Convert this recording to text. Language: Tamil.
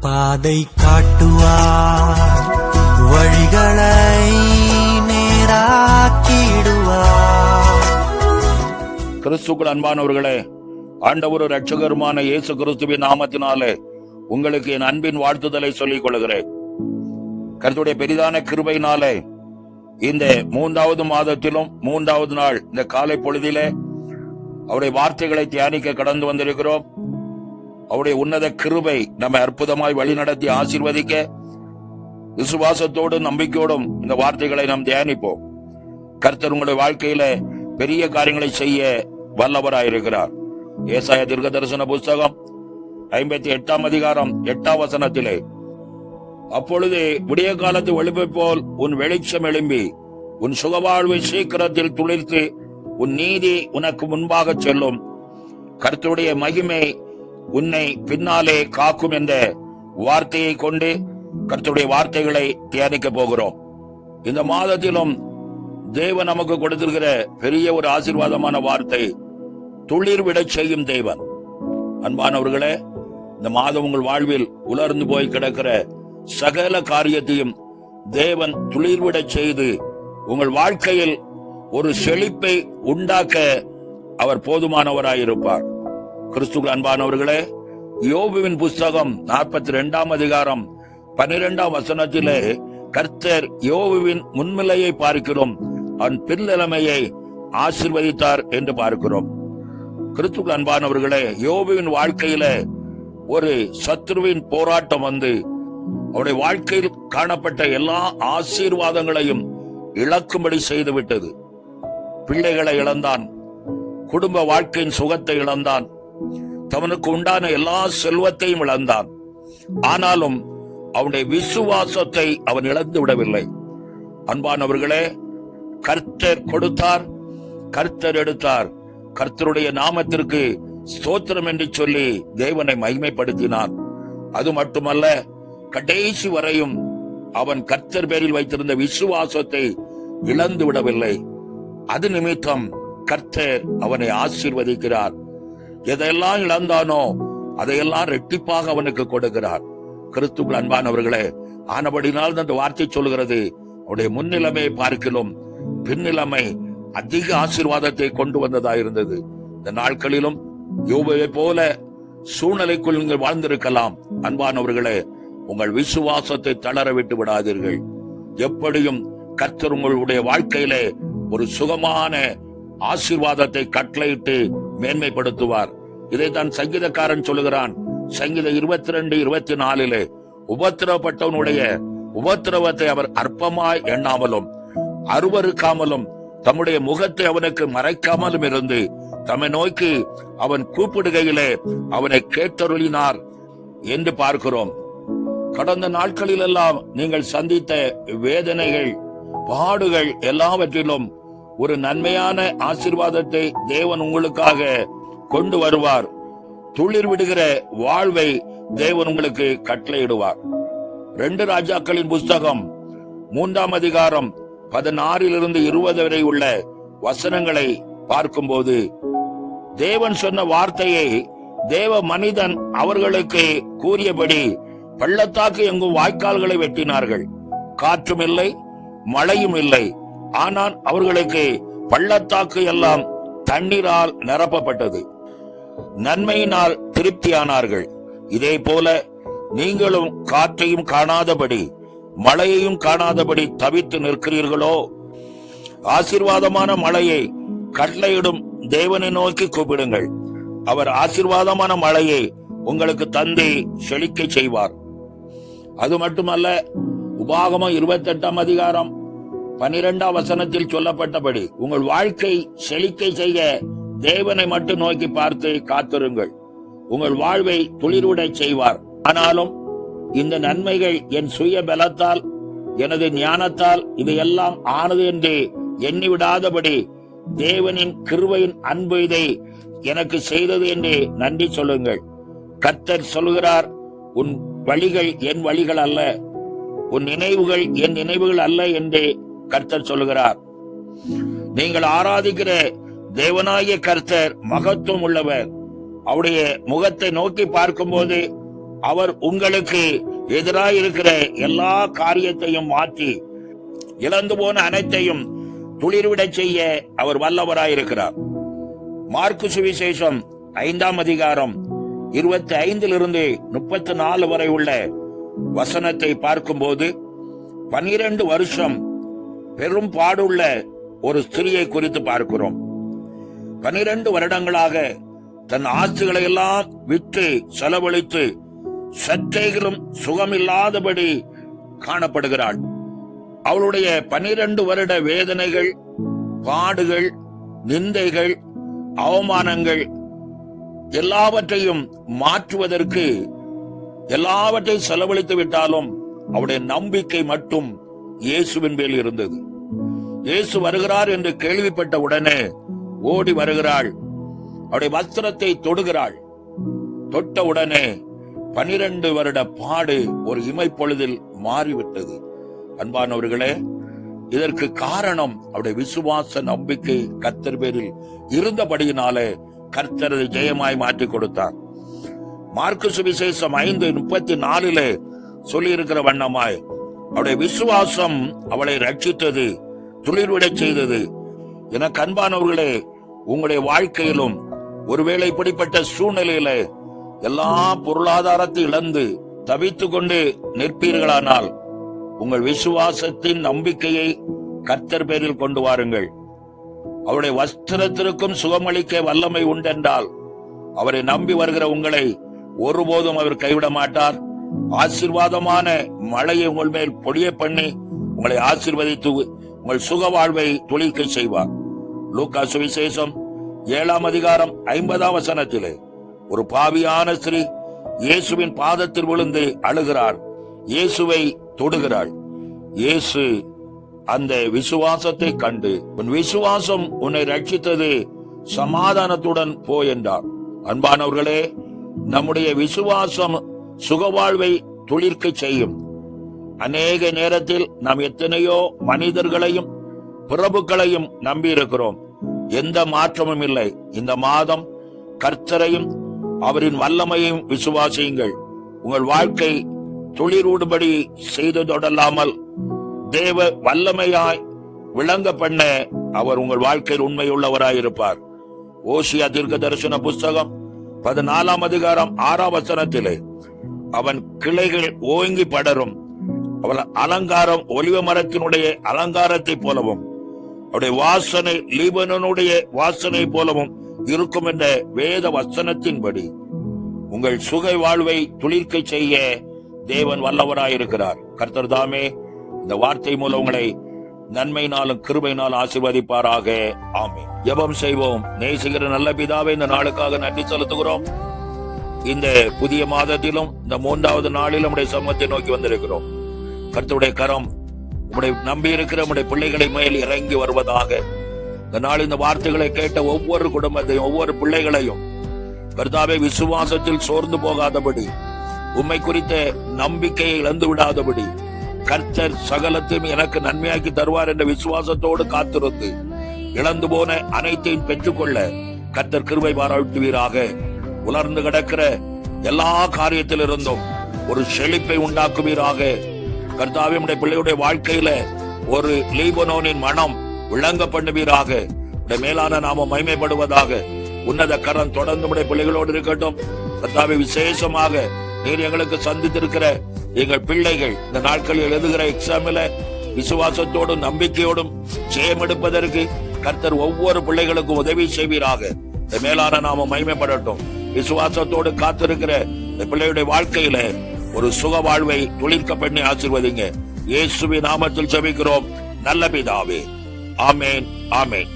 பாதை காட்டுவார் வழிகளை நேராக்கிடுவார். கிறிஸ்துக்கள் அன்பானவர்களே ஆண்டவர் ரட்சகருமான இயேசு கிறிஸ்துவின் நாமத்தினாலே உங்களுக்கு என் அன்பின் வாழ்த்துதலை சொல்லிக் கொள்கிறேன். கருத்துடைய பெரிதான கிருபையினாலே இந்த மூன்றாவது மாதத்திலும் மூன்றாவது நாள் இந்த காலை பொழுதிலே அவருடைய வார்த்தைகளை தியானிக்க கடந்து வந்திருக்கிறோம். அவருடைய உன்னத கிருபை நம்மை அற்புதமாய் வழிநடத்தி ஆசீர்வதிக்க விசுவாசத்தோடும் நம்பிக்கையோடும் இந்த வார்த்தைகளை நாம் தியானிப்போம். கர்த்தர் உங்களுடைய வாழ்க்கையில பெரிய காரியங்களை செய்ய வல்லவராயிருக்கிறார் ஏசாய தீர்க்க தரிசன புஸ்தகம் ஐம்பத்தி எட்டாம் அதிகாரம் எட்டாம் வசனத்திலே அப்பொழுது விடிய காலத்து ஒளிப்பை போல் உன் வெளிச்சம் எழும்பி உன் சுகவாழ்வை சீக்கிரத்தில் துளிர்த்து உன் நீதி உனக்கு முன்பாக செல்லும். கருத்துடைய மகிமை உன்னை பின்னாலே காக்கும் என்ற வார்த்தையை கொண்டு கர்த்தருடைய வார்த்தைகளை தியானிக்க போகிறோம். இந்த மாதத்திலும் தேவன் நமக்கு கொடுத்திருக்கிற பெரிய ஒரு ஆசீர்வாதமான வார்த்தை துளிர் விட செய்யும் தேவன். அன்பானவர்களே இந்த மாதம் உங்கள் வாழ்வில் உலர்ந்து போய் கிடக்கிற சகல காரியத்தையும் தேவன் துளிர்விடச் செய்து உங்கள் வாழ்க்கையில் ஒரு செழிப்பை உண்டாக்க அவர் போதுமானவராயிருப்பார். கிறிஸ்துவ அன்பானவர்களே யோபுவின் புஸ்தகம் நாற்பத்தி ரெண்டாம் அதிகாரம் பன்னிரெண்டாம் வசனத்திலே கர்த்தர் யோபுவின் முன்னிலையை பார்க்கிறோம். அவன் பின்னிலைமையை ஆசிர்வதித்தார் என்று பார்க்கிறோம். கிறிஸ்துவ அன்பானவர்களே யோபுவின் வாழ்க்கையில ஒரு சத்ருவின் போராட்டம் வந்து அவருடைய வாழ்க்கையில் காணப்பட்ட எல்லா ஆசீர்வாதங்களையும் இழக்கும்படி செய்துவிட்டது. பிள்ளைகளை இழந்தான் குடும்ப வாழ்க்கையின் சுகத்தை இழந்தான் தவனுக்கு உண்டான எல்லா செல்வத்தையும் இழந்தான். ஆனாலும் அவனுடைய விசுவாசத்தை அவன் இழந்து விடவில்லை. அன்பானவர்களே கர்த்தர் கொடுத்தார் கர்த்தர் எடுத்தார். கர்த்தருடைய நாமத்திற்கு ஸ்தோத்திரம் என்று சொல்லி தேவனை மகிமைப்படுத்தினான் அது மட்டுமல்ல கடைசி வரையும் அவன் கர்த்தர் பேரில் வைத்திருந்த விசுவாசத்தை இழந்து விடவில்லை. அது நிமித்தம் கர்த்தர் அவனை ஆசீர்வதிக்கிறார். எதையெல்லாம் இழந்தானோ அதையெல்லாம் ரெட்டிப்பாக அவனுக்கு கொடுக்கிறார். கிறிஸ்துக்கள் அன்பானவர்களே ஆனபடினால் அந்த வார்த்தை சொல்கிறது. அவருடைய முன்னிலைமையை பார்க்கிலும் பின்னிலைமை அதிக ஆசீர்வாதத்தை கொண்டு வந்ததா இருந்தது. இந்த நாட்களிலும் யோபுவை போல சூழ்நிலைக்குள் நீங்கள் வாழ்ந்திருக்கலாம். அன்பானவர்களே உங்கள் விசுவாசத்தை தளர விட்டு விடாதீர்கள். எப்படியும் கர்த்தர் உங்களுடைய வாழ்க்கையிலே ஒரு சுகமான ஆசீர்வாதத்தை கட்டளையிட்டு மேன்மைப்படுத்துவார். இதைத்தான் சங்கீதக்காரன் சொல்லுகிறான். சங்கீத இருபத்தி ரெண்டு இருபத்தி நாலிலே உபத்திரவப்பட்டவனுடைய உபத்திரவத்தை அவர் அற்பமாய் எண்ணாமலும் அருவறுக்காமலும் தம்முடைய முகத்தை அவனுக்கு மறைக்காமலும் இருந்து தம்மை நோக்கி அவன் கூப்பிடுகையிலே அவனை கேட்டருளினார் என்று பார்க்கிறோம். கடந்த நாட்களிலெல்லாம் நீங்கள் சந்தித்த வேதனைகள் பாடுகள் எல்லாவற்றிலும் ஒரு நன்மையான ஆசிர்வாதத்தை தேவன் உங்களுக்காக கொண்டு வருவார். துளிர் விடுகிற வாழ்வை தேவன் உங்களுக்கு கட்டளையிடுவார். ரெண்டு ராஜாக்களின் புஸ்தகம் மூன்றாம் அதிகாரம் பதினாறிலிருந்து இருபது வரை உள்ள வசனங்களை பார்க்கும்போது தேவன் சொன்ன வார்த்தையை தேவ மனிதன் அவர்களுக்கு கூறியபடி பள்ளத்தாக்கு எங்கும் வாய்க்கால்களை வெட்டினார்கள். காற்றும் இல்லை மழையும் இல்லை. ஆனால் அவர்களுக்கு பள்ளத்தாக்கு எல்லாம் தண்ணீரால் நிரப்பப்பட்டது. நன்மையினால் திருப்தியானார்கள். இதே போல நீங்களும் காற்றையும் காணாதபடி மழையையும் காணாதபடி தவித்து நிற்கிறீர்களோ? ஆசீர்வாதமான மழையை கட்டளையிடும் தேவனை நோக்கி கூப்பிடுங்கள். அவர் ஆசீர்வாதமான மழையை உங்களுக்கு தந்தை செழிக்க செய்வார். அது மட்டுமல்ல உபாகமம் இருபத்தி எட்டாம் அதிகாரம் பனிரெண்டாம் வசனத்தில் சொல்லப்பட்டபடி உங்கள் வாழ்க்கை செழிக்கை செய்ய தேவனை மட்டும் நோக்கி பார்த்து காத்திருங்கள். உங்கள் வாழ்வை துளிர்விடை செய்வார். ஆனாலும் இந்த நன்மைகள் என் சுய பலத்தால் எனது ஞானத்தால் இதையெல்லாம் ஆனது என்று எண்ணிவிடாதபடி தேவனின் கிருவையின் அன்பு இதை எனக்கு செய்தது என்று நன்றி சொல்லுங்கள். கர்த்தர் சொல்கிறார் உன் வழிகள் என் வழிகள் அல்ல. உன் நினைவுகள் என் நினைவுகள் அல்ல என்று கர்த்தர் சொல்லுகிறார். நீங்கள் ஆராதிக்கிற தேவனாகிய கர்த்தர் மகத்துவம் உள்ளவர். அவருடைய முகத்தை நோக்கி பார்க்கும்போது அவர் உங்களுக்கு எதிராக இருக்கிற எல்லா காரியத்தையும் மாற்றி இழந்து போன அனைத்தையும் துளிர்விட செய்ய அவர் வல்லவராயிருக்கிறார். மார்க்கு சுவிசேஷம் ஐந்தாம் அதிகாரம் இருபத்தி ஐந்திலிருந்து முப்பத்தி நாலு வரை உள்ள வசனத்தை பார்க்கும்போது பனிரெண்டு வருஷம் பெரும் பாடுள்ள ஒரு ஸ்திரியை குறித்து பார்க்கிறோம். பனிரெண்டு வருடங்களாக தன் ஆஸ்திகளை எல்லாம் விற்று செலவழித்து சற்றைகளும் சுகமில்லாதபடி காணப்படுகிறாள். அவளுடைய பனிரெண்டு வருட வேதனைகள் பாடுகள் நிந்தைகள் அவமானங்கள் எல்லாவற்றையும் மாற்றுவதற்கு எல்லாவற்றையும் செலவழித்து விட்டாலும் அவருடைய நம்பிக்கை மட்டும் இயேசுவின் மேல் இருந்தது. இயேசு வருகிறார் என்று கேள்விப்பட்ட உடனே ஓடி வருகிறாள். அவருடைய வஸ்திரத்தை தொடுகிறாள். தொட்ட உடனே பனிரெண்டு வருட பாடு ஒரு இமைப்பொழுதில் மாறிவிட்டது. அன்பானவர்களே இதற்கு காரணம் அவருடைய விசுவாச நம்பிக்கை கர்த்தர் பேரில் இருந்தபடியினாலே கர்த்தர் ஜெயமாய் மாற்றி கொடுத்தார். மார்க்கு சுவிசேஷம் ஐந்து முப்பத்தி நாலிலே சொல்லி இருக்கிற வண்ணமாய் அவருடைய விசுவாசம் அவளை ரட்சித்தது. துளிர்விடச் செய்தது. என கண்பானவர்களே உங்களுடைய வாழ்க்கையிலும் ஒருவேளை இப்படிப்பட்ட சூழ்நிலையில எல்லா பொருளாதாரத்தை இழந்து தவித்து கொண்டு நிற்பீர்களானால் உங்கள் விசுவாசத்தின் நம்பிக்கையை கர்த்தர் பேரில் கொண்டு வாருங்கள். அவருடைய வஸ்திரத்திற்கும் சுகமளிக்க வல்லமை உண்டென்றால் அவரை நம்பி வருகிற உங்களை ஒருபோதும் அவர் கைவிட மாட்டார். ஆசீர்வாதமான மழையை உங்கள் மேல் பொழிய பண்ணி உங்களை ஆசீர்வதித்து உங்கள் சுக வாழ்வை துளிக்க செய்வார். லூக்கா சுவிசேஷம் ஏழாம் அதிகாரம் ஐம்பதாம் வசனத்திலே ஒரு பாவியான ஸ்திரீ இயேசுவின் பாதத்தில் விழுந்து அழுகிறாள் இயேசுவை தொடுகிறாள். இயேசு அந்த விசுவாசத்தை கண்டு உன் விசுவாசம் உன்னை ரட்சித்தது சமாதானத்துடன் போ என்றார். அன்பானவர்களே நம்முடைய விசுவாசம் சுகவாழ்வை துளிர்க்க செய்யும் அநேக நேரத்தில் நாம் எத்தனையோ மனிதர்களையும் பிரபுக்களையும் நம்பி இருக்கிறோம் எந்த மாற்றமும் இல்லை. இந்த மாதம் கர்த்தரையும் அவரின் வல்லமையும் விசுவாசியுங்கள். உங்கள் வாழ்க்கை துளிரூடுபடி செய்ததோடல்லாமல் தேவ வல்லமையாய் விளங்க பண்ண அவர் உங்கள் வாழ்க்கையில் உண்மையுள்ளவராயிருப்பார். ஓசியா தீர்க்க தரிசன புஸ்தகம் பதினாலாம் அதிகாரம் ஆறாம் வசனத்திலே அவன் கிளைகள் ஓங்கி படரும் அலங்காரம் ஒலிவ மரத்தினுடைய அலங்காரத்தை போலவும் அவருடைய வாசனை லீபனனுடைய வாசனை போலவும் இருக்கும் என்ற வேத வசனத்தின்படி உங்கள் சுகை வாழ்வை துளிர்க்க செய்ய தேவன் வல்லவராயிருக்கிறார். கர்த்தர் தாமே இந்த வார்த்தை மூலம் உங்களை நன்மையினாலும் கிருபையினால் ஆசீர்வதிப்பாராக. ஆமே ஜபம் செய்வோம். நேசிக்கிற நல்ல பிதாவை இந்த நாளுக்காக நன்றி செலுத்துகிறோம். இந்த புதிய மாதத்திலும் இந்த மூன்றாவது நாளிலும் உடைய சமூகத்தை நோக்கி வந்திருக்கிறோம். கர்த்தருடைய கரம் உடைய நம்பி இருக்கிற உடைய பிள்ளைகளை மேல் இறங்கி வருவதாக. இந்த நாள் இந்த வார்த்தைகளை கேட்ட ஒவ்வொரு குடும்பத்தையும் ஒவ்வொரு பிள்ளைகளையும் கர்த்தாவே விசுவாசத்தில் சோர்ந்து போகாதபடி உம்மை குறித்த நம்பிக்கையை இழந்து விடாதபடி கர்த்தர் சகலத்தையும் எனக்கு நன்மையாக்கி தருவார் என்ற விசுவாசத்தோடு காத்திருந்து இழந்து போன அனைத்தையும் பெற்றுக்கொள்ள கர்த்தர் கிருவை பாராட்டுவீராக. உலர்ந்து கிடக்கிற எல்லா காரியத்திலிருந்தும் ஒரு செழிப்பை உண்டாக்குவீராக. கர்த்தாவே உடைய பிள்ளையுடைய வாழ்க்கையில ஒரு லீபனோனின் மனம் விளங்க பண்ணுவீராக உடைய மேலான நாம மைமைப்படுவதாக உன்னத கரம் தொடர்ந்து உடைய பிள்ளைகளோடு இருக்கட்டும். கர்த்தாவை விசேஷமாக நீர் எங்களுக்கு சந்தித்திருக்கிற எங்கள் பிள்ளைகள் இந்த நாட்களில் எழுதுகிற எக்ஸாமில் விசுவாசத்தோடும் நம்பிக்கையோடும் ஜெயமெடுப்பதற்கு கர்த்தர் ஒவ்வொரு பிள்ளைகளுக்கும் உதவி செய்வீராக. இந்த மேலான நாம மைமைப்படட்டும் விசுவாசத்தோடு காத்திருக்கிற இந்த பிள்ளையுடைய வாழ்க்கையில ஒரு சுக வாழ்வை துளிர்க்க பெண்ணை ஆசிர்வதிங்க. இயேசுவின் நாமத்தில் ஜெபிக்கிறோம். நல்ல பிதாவே. ஆமேன் ஆமேன்.